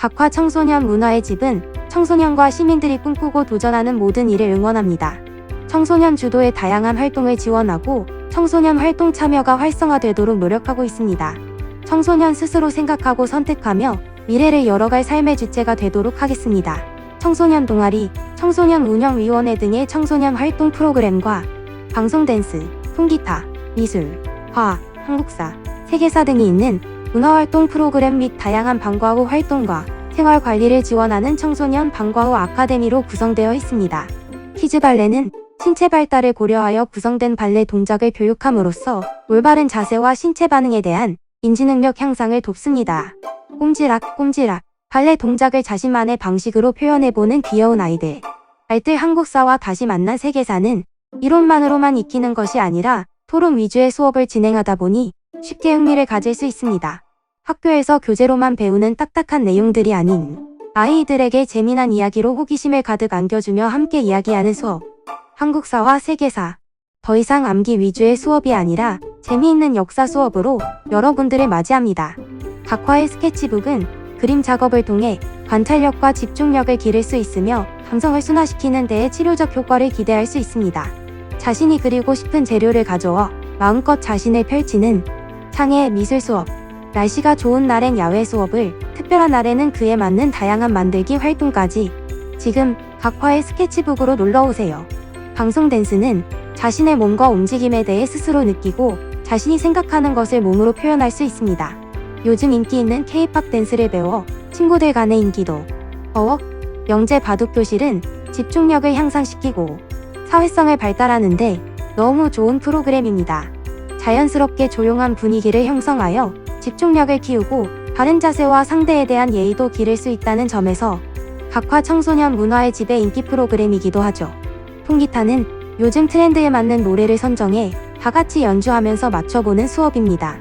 각화 청소년 문화의 집은 청소년과 시민들이 꿈꾸고 도전하는 모든 일을 응원합니다. 청소년 주도의 다양한 활동을 지원하고 청소년 활동 참여가 활성화되도록 노력하고 있습니다. 청소년 스스로 생각하고 선택하며 미래를 열어갈 삶의 주체가 되도록 하겠습니다. 청소년 동아리, 청소년 운영위원회 등의 청소년 활동 프로그램과 방송 댄스, 통기타, 미술, 과학, 한국사, 세계사 등이 있는 문화활동 프로그램 및 다양한 방과 후 활동과 생활 관리를 지원하는 청소년 방과 후 아카데미로 구성되어 있습니다. 키즈 발레는 신체 발달을 고려하여 구성된 발레 동작을 교육함으로써 올바른 자세와 신체 반응에 대한 인지능력 향상을 돕습니다. 꼼지락, 꼼지락. 발레 동작을 자신만의 방식으로 표현해보는 귀여운 아이들. 알뜰 한국사와 다시 만난 세계사는 이론만으로만 익히는 것이 아니라 토론 위주의 수업을 진행하다 보니 쉽게 흥미를 가질 수 있습니다. 학교에서 교재로만 배우는 딱딱한 내용들이 아닌 아이들에게 재미난 이야기로 호기심을 가득 안겨주며 함께 이야기하는 수업. 한국사와 세계사. 더 이상 암기 위주의 수업이 아니라 재미있는 역사 수업으로 여러분들을 맞이합니다. 각화의 스케치북은 그림 작업을 통해 관찰력과 집중력을 기를 수 있으며 감성을 순화시키는 데에 치료적 효과를 기대할 수 있습니다. 자신이 그리고 싶은 재료를 가져와 마음껏 자신을 펼치는 창의 미술 수업. 날씨가 좋은 날엔 야외 수업을, 특별한 날에는 그에 맞는 다양한 만들기 활동까지 지금 각화의 스케치북으로 놀러 오세요. 방송 댄스는 자신의 몸과 움직임에 대해 스스로 느끼고 자신이 생각하는 것을 몸으로 표현할 수 있습니다. 요즘 인기 있는 K-팝 댄스를 배워 친구들 간의 인기도 어웍 영재 바둑 교실은 집중력을 향상시키고 사회성을 발달하는데 너무 좋은 프로그램입니다. 자연스럽게 조용한 분위기를 형성하여 집중력을 키우고 바른 자세와 상대에 대한 예의도 기를 수 있다는 점에서 각화 청소년 문화의 집의 인기 프로그램이기도 하죠. 통기타는 요즘 트렌드에 맞는 노래를 선정해 다 같이 연주하면서 맞춰보는 수업입니다.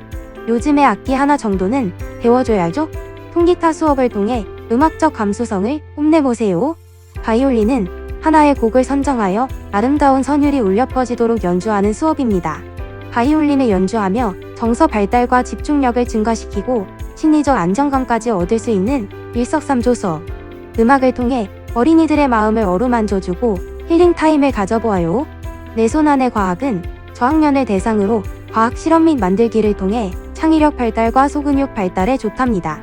요즘의 악기 하나 정도는 배워줘야죠? 통기타 수업을 통해 음악적 감수성을 뽐내보세요. 바이올린은 하나의 곡을 선정하여 아름다운 선율이 울려 퍼지도록 연주하는 수업입니다. 바이올린을 연주하며 정서 발달과 집중력을 증가시키고 심리적 안정감까지 얻을 수 있는 일석삼조 수업. 음악을 통해 어린이들의 마음을 어루만져주고 힐링 타임을 가져보아요. 내 손 안의 과학은 저학년을 대상으로 과학 실험 및 만들기를 통해 창의력 발달과 소근육 발달에 좋답니다.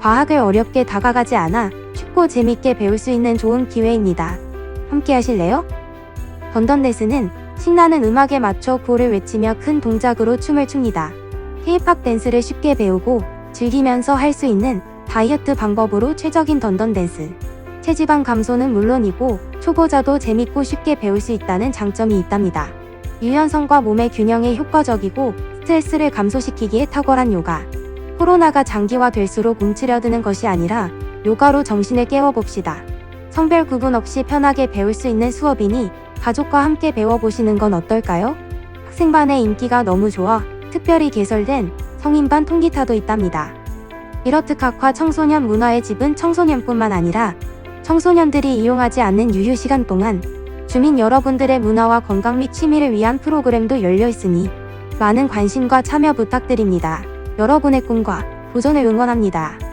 과학을 어렵게 다가가지 않아 쉽고 재밌게 배울 수 있는 좋은 기회입니다. 함께 하실래요? 던던댄스는 신나는 음악에 맞춰 구호를 외치며 큰 동작으로 춤을 춥니다. K-팝 댄스를 쉽게 배우고 즐기면서 할 수 있는 다이어트 방법으로 최적인 던던 댄스. 체지방 감소는 물론이고 초보자도 재밌고 쉽게 배울 수 있다는 장점이 있답니다. 유연성과 몸의 균형에 효과적이고 스트레스를 감소시키기에 탁월한 요가. 코로나가 장기화될수록 움츠려드는 것이 아니라 요가로 정신을 깨워봅시다. 성별 구분 없이 편하게 배울 수 있는 수업이니 가족과 함께 배워보시는 건 어떨까요? 학생반의 인기가 너무 좋아 특별히 개설된 성인반 통기타도 있답니다. 이러트각화 청소년 문화의 집은 청소년뿐만 아니라 청소년들이 이용하지 않는 유휴 시간 동안 주민 여러분들의 문화와 건강 및 취미를 위한 프로그램도 열려 있으니 많은 관심과 참여 부탁드립니다. 여러분의 꿈과 도전을 응원합니다.